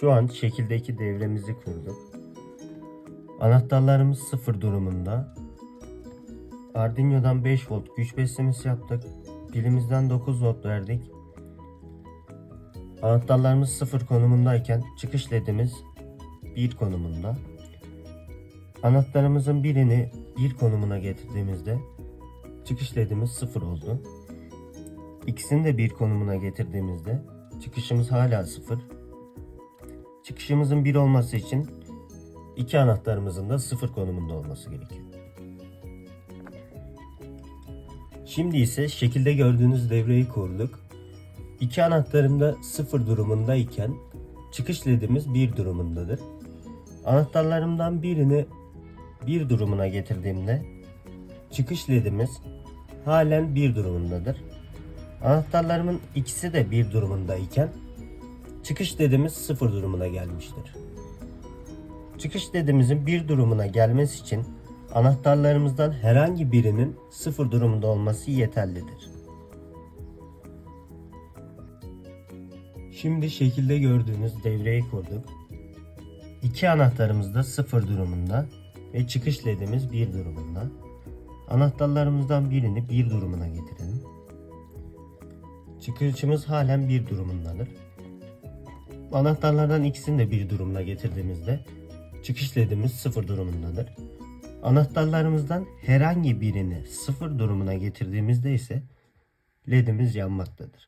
Şu an şekildeki devremizi kurduk. Anahtarlarımız sıfır durumunda. Arduino'dan 5 volt güç beslemesi yaptık. Pilimizden 9 volt verdik. Anahtarlarımız sıfır konumundayken çıkış ledimiz 1 konumunda. Anahtarımızın birini 1 konumuna getirdiğimizde çıkış ledimiz 0 oldu. İkisini de 1 konumuna getirdiğimizde çıkışımız hala 0. Çıkışımızın 1 olması için iki anahtarımızın da 0 konumunda olması gerekiyor. Şimdi ise şekilde gördüğünüz devreyi kurduk. İki anahtarım da 0 durumundayken çıkış ledimiz 1 durumundadır. Anahtarlarımdan birini 1 durumuna getirdiğimde çıkış ledimiz halen 1 durumundadır. Anahtarlarımın ikisi de 1 durumundayken çıkış ledimiz 0 durumuna gelmiştir. Çıkış ledimizin 1 durumuna gelmesi için anahtarlarımızdan herhangi birinin 0 durumunda olması yeterlidir. Şimdi şekilde gördüğünüz devreyi kurduk. İki anahtarımız da 0 durumunda ve çıkış ledimiz 1 durumunda. Anahtarlarımızdan birini 1 durumuna getirelim. Çıkışımız halen 1 durumundadır. Anahtarlardan ikisini de 1 durumuna getirdiğimizde çıkış ledimiz 0 durumundadır. Anahtarlarımızdan herhangi birini 0 durumuna getirdiğimizde ise ledimiz yanmaktadır.